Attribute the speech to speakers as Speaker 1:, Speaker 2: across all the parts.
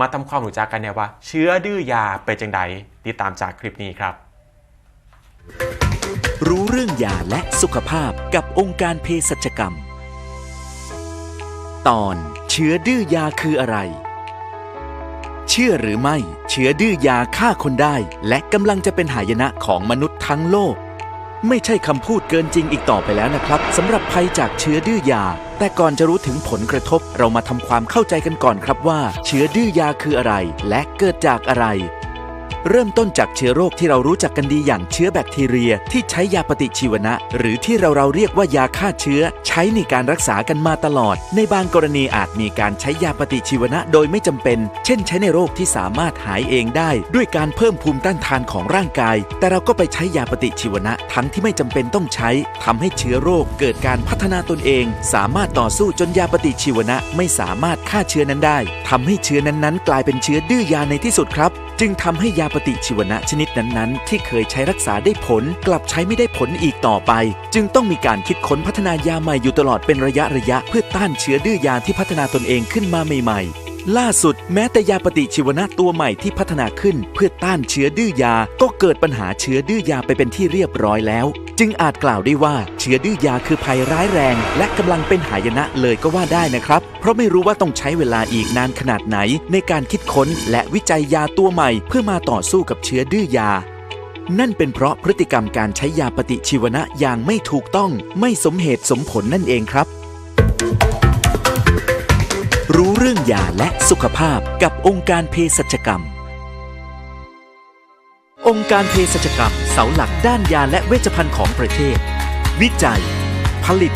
Speaker 1: มาทำความรู้จักกันเนี่ยว่า เชื้อดื้อยาเป็นจังใดติดตามจากคลิปนี้ครับ
Speaker 2: รู้เรื่องยาและสุขภาพกับองค์การเภสัชกรรม ตอนเชื้อดื้อยาคืออะไร เชื่อหรือไม่ เชื้อดื้อยาฆ่าคนได้ และกำลังจะเป็นหายนะของมนุษย์ทั้งโลก ไม่ใช่คำพูดเกินจริงอีกต่อไปแล้วนะครับสำหรับภัยจากเชื้อดื้อยา แต่ก่อนจะรู้ถึงผลกระทบ เรามาทำความเข้าใจกันก่อนครับว่า เชื้อดื้อยาคืออะไร และเกิดจากอะไร เริ่มต้นจากเชื้อโรคที่เรารู้จักกันดีอย่างเชื้อแบคทีเรีย ที่ใช้ยาปฏิชีวนะ หรือที่เราเราเรียกว่ายาฆ่าเชื้อ ใช้ในการรักษากันมาตลอด ในบางกรณีอาจมีการใช้ยาปฏิชีวนะโดยไม่จำเป็น เช่น ใช้ในโรคที่สามารถหายเองได้ ด้วยการเพิ่มภูมิต้านทานของร่างกาย แต่เราก็ไปใช้ยาปฏิชีวนะทั้งที่ไม่จำเป็นต้องใช้ทำให้เชื้อโรคเกิดการพัฒนาตนเอง สามารถต่อสู้จนยาปฏิชีวนะไม่สามารถฆ่าเชื้อนั้นได้ทำให้เชื้อนั้นๆ กลายเป็นเชื้อดื้อยาในที่สุดครับ จึงทำให้ยาปฏิชีวนะชนิดนั้นๆ ที่เคยใช้รักษาได้ผล กลับใช้ไม่ได้ผลอีกต่อไป จึงต้องมีการคิดค้นพัฒนายาใหม่อยู่ตลอดเป็นระยะระยะ เพื่อต้านเชื้อดื้อยาที่พัฒนาตนเองขึ้นมาใหม่ๆล่าสุดแม้แต่ยาปฏิชีวนะตัวใหม่ที่พัฒนาขึ้น เพื่อต้านเชื้อดื้อยา ก็เกิดปัญหาเชื้อดื้อยาไปเป็นที่เรียบร้อยแล้ว จึงอาจกล่าวได้ว่าเชื้อดื้อยาคือภัยร้ายแรง และกำลังเป็นหายนะเลยก็ว่าได้นะครับ เพราะไม่รู้ว่าต้องใช้เวลาอีกนานขนาดไหน ในการคิดค้นและวิจัยยาตัวใหม่ เพื่อมาต่อสู้กับเชื้อดื้อยา นั่นเป็นเพราะพฤติกรรมการใช้ยาปฏิชีวนะอย่างไม่ถูกต้อง ไม่สมเหตุสมผลนั่นเองครับ รู้เรื่องยาและสุขภาพกับองค์การเภสัชกรรม องค์การเภสัชกรรมเสาหลักด้านยาและเวชภัณฑ์ของประเทศ วิจัย ผลิต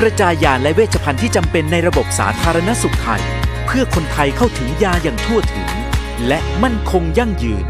Speaker 2: กระจายยาและเวชภัณฑ์ที่จำเป็นในระบบสาธารณสุขไทย เพื่อคนไทยเข้าถึงยาอย่างทั่วถึง และมั่นคงยั่งยืน